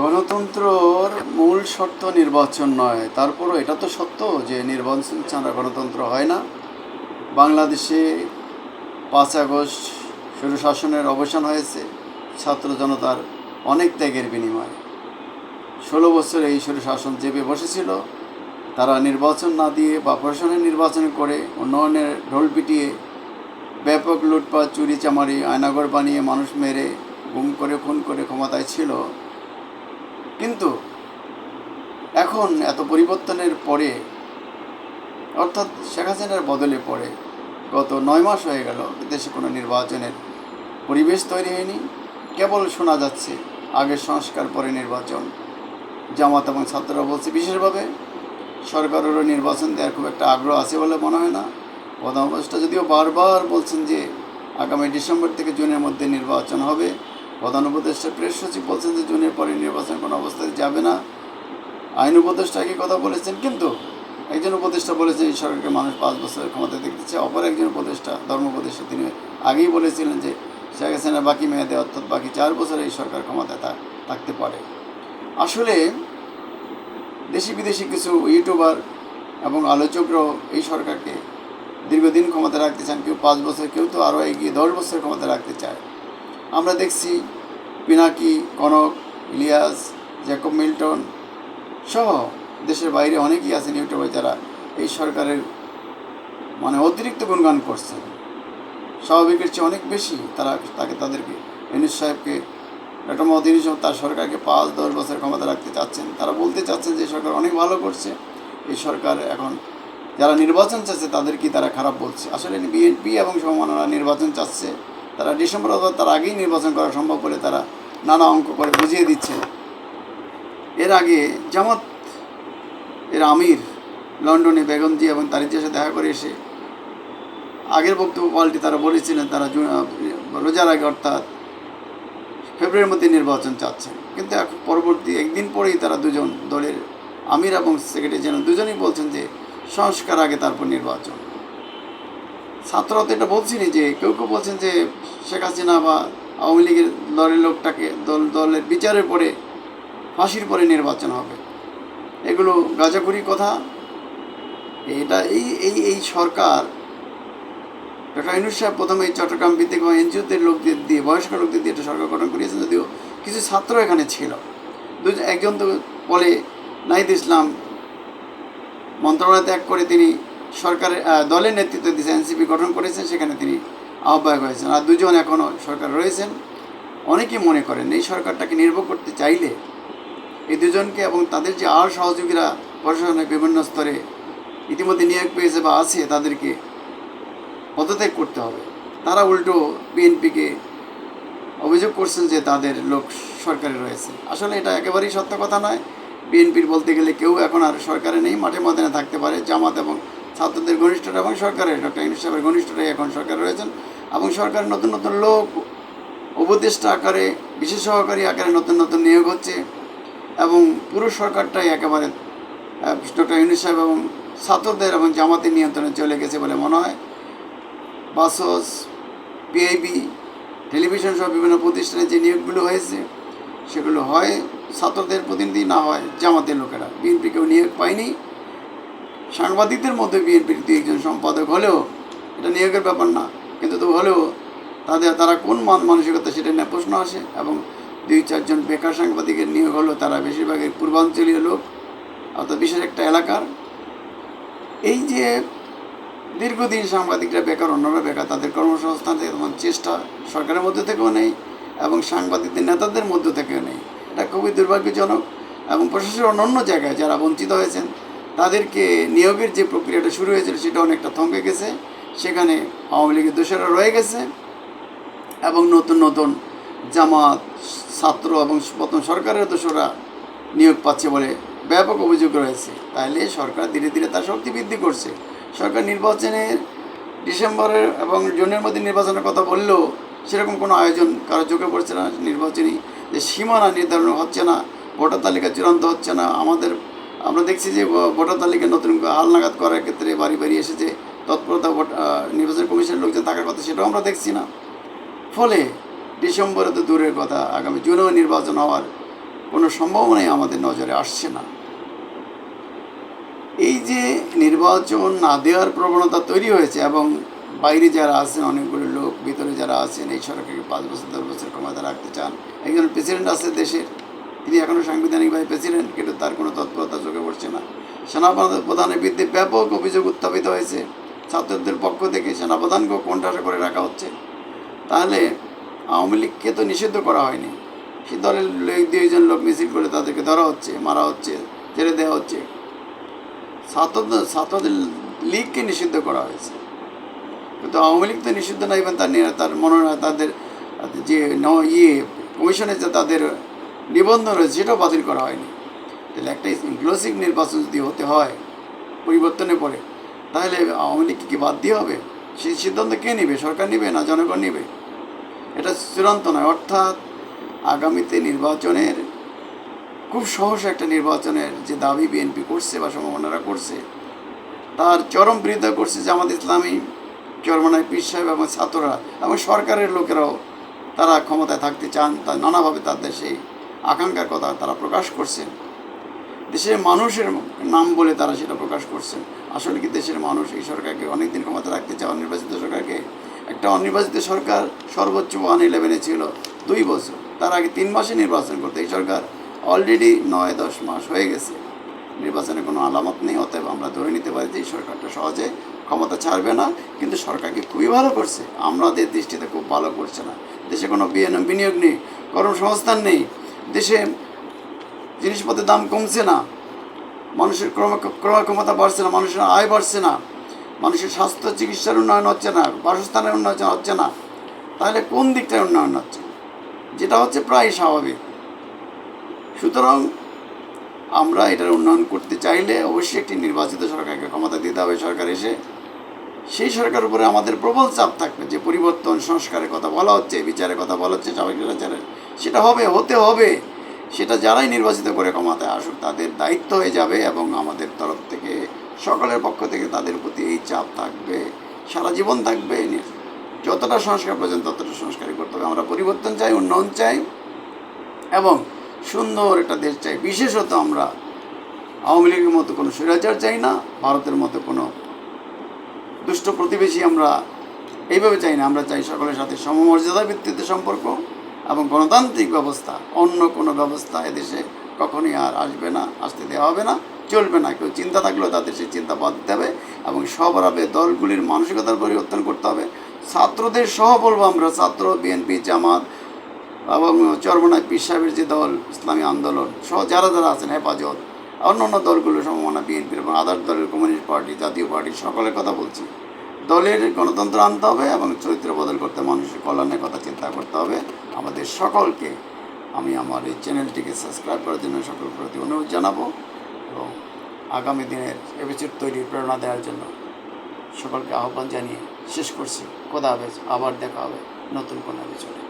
গণতন্ত্রর মূল শর্ত নির্বাচন নয়। তারপরও এটা তো সত্য যে নির্বাচন ছাড়া গণতন্ত্র হয় না। বাংলাদেশে পাঁচ আগস্ট শুরু শাসনের অবসান হয়েছে। ছাত্র জনতার অনেক ত্যাগের বিনিময়ে। ষোলো বছর এই শুরু শাসন চেপে বসেছিল। তারা নির্বাচন না দিয়ে বা প্রশাসনের নির্বাচন করে উন্নয়নের ঢোল পিটিয়ে ব্যাপক লুটপাট চুরি চামারি আয়নাগর বানিয়ে মানুষ মেরে, গুম করে, খুন করে ক্ষমতায় ছিল। কিন্তু এখন এত পরিবর্তনের পরে, অর্থাৎ শেখ হাসিনার বদলে পড়ে গত নয় মাস হয়ে গেল, দেশে কোনো নির্বাচনের পরিবেশ তৈরি হয়নি। কেবল শোনা যাচ্ছে আগের সংস্কার, পরে নির্বাচন। জামাত এবং ছাত্ররা বলছে বিশেষভাবে সরকারেরও নির্বাচন দেওয়ার খুব একটা আগ্রহ আছে বলে মনে হয় না। প্রধান যদিও বারবার বলছেন যে আগামী ডিসেম্বর থেকে জুনের মধ্যে নির্বাচন হবে। প্রধান উপদেষ্টা প্রেস সচিব বলছেন যে জুনের পরে নির্বাচন কোনো অবস্থায় যাবে না। আইন উপদেষ্টা একই কথা বলেছেন, কিন্তু একজন উপদেষ্টা বলেছেন, এই সরকারকে মানুষ পাঁচ বছরের ক্ষমতা দেখতে চায়। অপর একজন উপদেষ্টা, ধর্ম উপদেষ্টা, তিনি আগেই বলেছিলেন যে শেখ হাসিনা বাকি মেয়াদে অর্থাৎ বাকি চার বছরে এই সরকার ক্ষমতায় থাকতে পারে। আসলে দেশি বিদেশি কিছু ইউটিউবার এবং আলোচকরাও এই সরকারকে দীর্ঘদিন ক্ষমতা রাখতে চান, কেউ পাঁচ বছর, কেউ তো আরও এগিয়ে দশ বছর ক্ষমতা রাখতে চায়। আমরা দেখছি পিনাকি, কনক, ইলিয়াস, জ্যাকব মিল্টন সহ দেশের বাইরে অনেকেই আছেন ইউটিউবে যারা এই সরকারের মানে অতিরিক্ত গুণগান করছেন। স্বাভাবিকের চেয়ে অনেক বেশি তারা তাকে তাদেরকে ইউনুস সাহেবকে, ডক্টর মোহাম্মদ তার সরকারকে পাঁচ দশ বছর ক্ষমতা রাখতে চাচ্ছেন, তারা বলতে চাচ্ছেন যে সরকার অনেক ভালো করছে, এই সরকার এখন যারা নির্বাচন চাচ্ছে তাদেরকে তারা খারাপ বলছে। আসলে বিএনপি এবং সমমানরা নির্বাচন চাচ্ছে তারা ডিসেম্বর অথবা তার আগেই নির্বাচন করা সম্ভব বলে তারা নানা অঙ্ক করে বুঝিয়ে দিচ্ছে এর আগে জামাত এর আমির লন্ডনে বেগমজি এবং তারিজের সাথে দেখা করে এসে আগের বক্তব্য পাল্টি তারা বলেছিলেন, তারা রোজার আগে অর্থাৎ ফেব্রুয়ারির মধ্যে নির্বাচন চাচ্ছেন। কিন্তু এখন পরবর্তী একদিন পরেই তারা দুজন দলের আমির এবং সেক্রেটারি জেনারেল দুজনেই বলছেন যে সংস্কার আগে তারপর নির্বাচন। ছাত্ররা তো এটা বলছিনি যে, কেউ কেউ বলছেন যে শেখ হাসিনা বা আওয়ামী লীগের দলের লোকটাকে দল, দলের বিচারের পরে ফাঁসির পরে নির্বাচন হবে। এগুলো গাজাগুড়ি কথা। এটা এই এই এই সরকার ডক্টর ইনুস সাহেব প্রথমে এই চট্টগ্রাম ভিত্তিক এনজিওদের লোকদের দিয়ে, বয়স্ক লোকদের দিয়ে একটা সরকার গঠন করিয়েছেন যদিও কিছু ছাত্র এখানে ছিল। একজন তো বলে, নাহিদ ইসলাম মন্ত্রণালয় ত্যাগ করে তিনি সরকারের দলের নেতৃত্ব দিয়েছে, এনসিপি গঠন করেছেন, সেখানে তিনি আহ্বায়ক হয়েছেন। আর দুজন এখনও সরকার রয়েছেন। অনেকেই মনে করেন এই সরকারটাকে নির্ভর করতে চাইলে এই দুজনকে এবং তাদের যে আর সহযোগীরা প্রশাসনের বিভিন্ন স্তরে ইতিমধ্যে নিয়োগ পেয়েছে বা আছে, তাদেরকে পদত্যাগ করতে হবে। তারা উল্টো বিএনপিকে অভিযোগ করছেন যে তাদের লোক সরকারে রয়েছে। আসলে এটা একেবারেই সত্য কথা নয়। বিএনপির বলতে গেলে কেউ এখন আর সরকারে নেই, মাঠে ময়দানে থাকতে পারে জামাত এবং ছাত্রদের ঘনিষ্ঠরা এবং সরকারের, ডক্টর ইউনুস সাহেবের ঘনিষ্ঠরাই এখন সরকার রয়েছেন এবং সরকারের নতুন নতুন লোক, উপদেষ্টা আকারে, বিশেষ সহকারী আকারে নতুন নতুন নিয়োগ হচ্ছে এবং পুরো সরকারটাই একেবারে ডক্টর ইউনুস সাহেব এবং ছাত্রদের এবং জামাতের নিয়ন্ত্রণে চলে গেছে বলে মনে হয়। বাসস, পিআইবি, টেলিভিশন সহ বিভিন্ন প্রতিষ্ঠানে যে নিয়োগগুলো হয়েছে, সেগুলো হয় ছাত্রদের প্রতিনিধি, না হয় জামাতের লোকেরা। বিএনপি কেউ নিয়োগ পায়নি। সাংবাদিকদের মধ্যে বিএনপির দুই একজন সম্পাদক হলেও এটা নিয়োগের ব্যাপার না। কিন্তু তো হলেও তাদের, তারা কোন মান মানসিকতা সেটা নিয়ে প্রশ্ন আসে এবং দুই চারজন বেকার সাংবাদিকের নিয়োগ হলো, তারা বেশিরভাগই পূর্বাঞ্চলীয় লোক, অর্থাৎ বিশেষ একটা এলাকার। এই যে দীর্ঘদিন সাংবাদিকরা বেকার, অন্যরা বেকার, তাদের কর্মসংস্থান থেকে তেমন চেষ্টা সরকারের মধ্যে থেকেও নেই এবং সাংবাদিকদের নেতাদের মধ্য থেকেও নেই। এটা খুবই দুর্ভাগ্যজনক এবং প্রশাসনের অন্য অন্য জায়গায় যারা বঞ্চিত হয়েছেন তাদেরকে নিয়োগের যে প্রক্রিয়াটা শুরু হয়েছিল সেটা অনেকটা থমকে গেছে। সেখানে আওয়ামী লীগের দোষরা রয়ে গেছে এবং নতুন নতুন জামাত, ছাত্র এবং প্রথম সরকারের দোষরা নিয়োগ পাচ্ছে বলে ব্যাপক অভিযোগ রয়েছে। তাহলে সরকার ধীরে ধীরে তার শক্তি বৃদ্ধি করছে। সরকার নির্বাচনের ডিসেম্বরের এবং জুনের মধ্যে নির্বাচনের কথা বললেও সেরকম কোনো আয়োজন কারও চোখে পড়ছে না। নির্বাচনী যে সীমানা নির্ধারণ হচ্ছে না, ভোটার তালিকা চূড়ান্ত হচ্ছে না। আমাদের আমরা দেখছি যে ভোটার তালিকা নতুন হালনাগাদ করার ক্ষেত্রে বাড়ি বাড়ি এসেছে তৎপরতা ভোট নির্বাচন কমিশনের লোকজন থাকার কথা সেটাও আমরা দেখছি না। ফলে ডিসেম্বরে তো দূরের কথা, আগামী জুনেও নির্বাচন হওয়ার কোনো সম্ভাবনাই আমাদের নজরে আসছে না। এই যে নির্বাচন না দেওয়ার প্রবণতা তৈরি হয়েছে এবং বাইরে যারা আছেন, অনেকগুলো লোক ভিতরে যারা আছেন, এই সরকারকে পাঁচ বছর, দশ বছর ক্ষমতা রাখতে চান। একজন প্রেসিডেন্ট আছে দেশের, তিনি এখনও সাংবিধানিকভাবে প্রেসিডেন্ট, কিন্তু তার কোনো তৎপরতা পড়ছে না সেনাপ্রধান প্রধানের বিরুদ্ধে ব্যাপক অভিযোগ উত্থাপিত হয়েছে। ছাত্রদের পক্ষ থেকে সেনাপ্রধানকেও কোণঠাসা করে রাখা হচ্ছে। তাহলে আওয়ামী লীগকে তো নিষিদ্ধ করা হয়নি। সে দলের দুইজন লোক মিছিল করে তাদেরকে ধরা হচ্ছে, মারা হচ্ছে জেলে দেওয়া হচ্ছে। ছাত্রদের ছাত্রদের লীগকে নিষিদ্ধ করা হয়েছে। কিন্তু আওয়ামী লীগ তো নিষিদ্ধ না ইভেন তার তার মনোনয়ন তাদের যে ন- ইয়ে কমিশনে যে তাদের নিবন্ধন রয়েছে, সেটাও বাতিল করা হয়নি। তাহলে একটা ইনক্লুসিভ নির্বাচন যদি হতে হয়, পরিবর্তনের পরে, তাহলে আওয়ামী লীগকে কি বাদ দিয়ে হবে? সেই সিদ্ধান্ত কে নেবে? সরকার নেবে না জনগণ নেবে? এটা চূড়ান্ত নয়। অর্থাৎ আগামীতে নির্বাচনের, খুব সহজ একটা নির্বাচনের যে দাবি বিএনপি করছে বা সম্ভাবনারা করছে, তার চরম বিরোধিতা করছে জামাত ইসলামী, চরমনায় পীর সাহেব এবং ছাত্ররা এবং সরকারের লোকেরাও তারা ক্ষমতায় থাকতে চান, তা নানাভাবে তাদের সেই আকাঙ্ক্ষার কথা তারা প্রকাশ করছেন। দেশের মানুষের নাম বলে তারা সেটা প্রকাশ করছেন। আসলে কি দেশের মানুষ এই সরকারকে অনেকদিন ক্ষমতা রাখতে চায়? অনির্বাচিত সরকারকে? একটা অনির্বাচিত সরকার সর্বোচ্চ ওয়ান ইলেভেনে ছিল দুই বছর। তার আগে তিন মাসে নির্বাচন করতে। এই সরকার অলরেডি নয়, দশ মাস হয়ে গেছে। নির্বাচনে কোনো আলামত নেই, অতএব আমরা ধরে নিতে পারি যে এই সরকারটা সহজে ক্ষমতা ছাড়বে না। কিন্তু সরকারকে খুবই ভালো করছে। আমাদের দৃষ্টিতে খুব ভালো করছে না। দেশে কোনো বিনিয়োগ নেই, কর্মসংস্থান নেই। দেশে জিনিসপত্রের দাম কমছে না। মানুষের ক্রয় ক্ষমতা বাড়ছে না, মানুষের আয় বাড়ছে না, মানুষের স্বাস্থ্য চিকিৎসার উন্নয়ন হচ্ছে না, বাসস্থানের উন্নয়ন হচ্ছে না। তাহলে কোন দিকটায় উন্নয়ন হচ্ছে? যেটা হচ্ছে প্রায় স্বাভাবিক। সুতরাং আমরা এটার উন্নয়ন করতে চাইলে অবশ্যই একটি নির্বাচিত সরকারকে ক্ষমতা দিতে হবে। সরকার এসে সেই সরকারের উপরে আমাদের প্রবল চাপ থাকবে। যে পরিবর্তন সংস্কারের কথা বলা হচ্ছে, বিচারের কথা বলা হচ্ছে বিচারের সেটা হবে, হতে হবে। সেটা যারাই নির্বাচিত করে ক্ষমতায় আসুক, তাদের দায়িত্ব হয়ে যাবে এবং আমাদের তরফ থেকে, সকলের পক্ষ থেকে তাদের প্রতি এই চাপ থাকবে, সারা জীবন থাকবে। যতটা সংস্কার প্রয়োজন, ততটা সংস্কারই করতে হবে। আমরা পরিবর্তন চাই, উন্নয়ন চাই এবং সুন্দর একটা দেশ চাই। বিশেষত আমরা আওয়ামী লীগের মতো কোনো স্বৈরাচার চাই না, ভারতের মতো কোনো দুষ্ট প্রতিবেশী আমরা এইভাবে চাই না। আমরা চাই সকলের সাথে সমমর্যাদা ভিত্তিতে সম্পর্ক এবং গণতান্ত্রিক ব্যবস্থা, অন্য কোনো ব্যবস্থা এদেশে কখনই আর আসবে না, আসতে দেওয়া হবে না, চলবে না। কেউ চিন্তা থাকলেও তাদের সেই চিন্তা বাদ দিতে হবে এবং সবরাবে দলগুলির মানসিকতার পরিবর্তন করতে হবে। ছাত্রদের সহ বলব আমরা, ছাত্র বিএনপি জামাত এবং চরমনায় পীর সাহেবের যে দল, ইসলামী আন্দোলন সহ যারা যারা আছেন, হেফাজত অন্য অন্য দলগুলো সমমনা বিএনপির এবং আদার দলের কমিউনিস্ট পার্টি, জাতীয় পার্টি, সকলের কথা বলছি। দলের গণতন্ত্র আনতে হবে এবং চরিত্র বদল করতে মানুষের কল্যাণের কথা চিন্তা করতে হবে। আমাদের সকলকে আমি আমার এই চ্যানেলটিকে সাবস্ক্রাইব করার জন্য সকল প্রতি অনুরোধ জানাব এবং আগামী দিনের এবিসির তৈরির প্রেরণা দেওয়ার জন্য সকলকে আহ্বান জানিয়ে শেষ করছি। হাফেজ, আবার দেখা হবে নতুন কোনো এপিসোডে।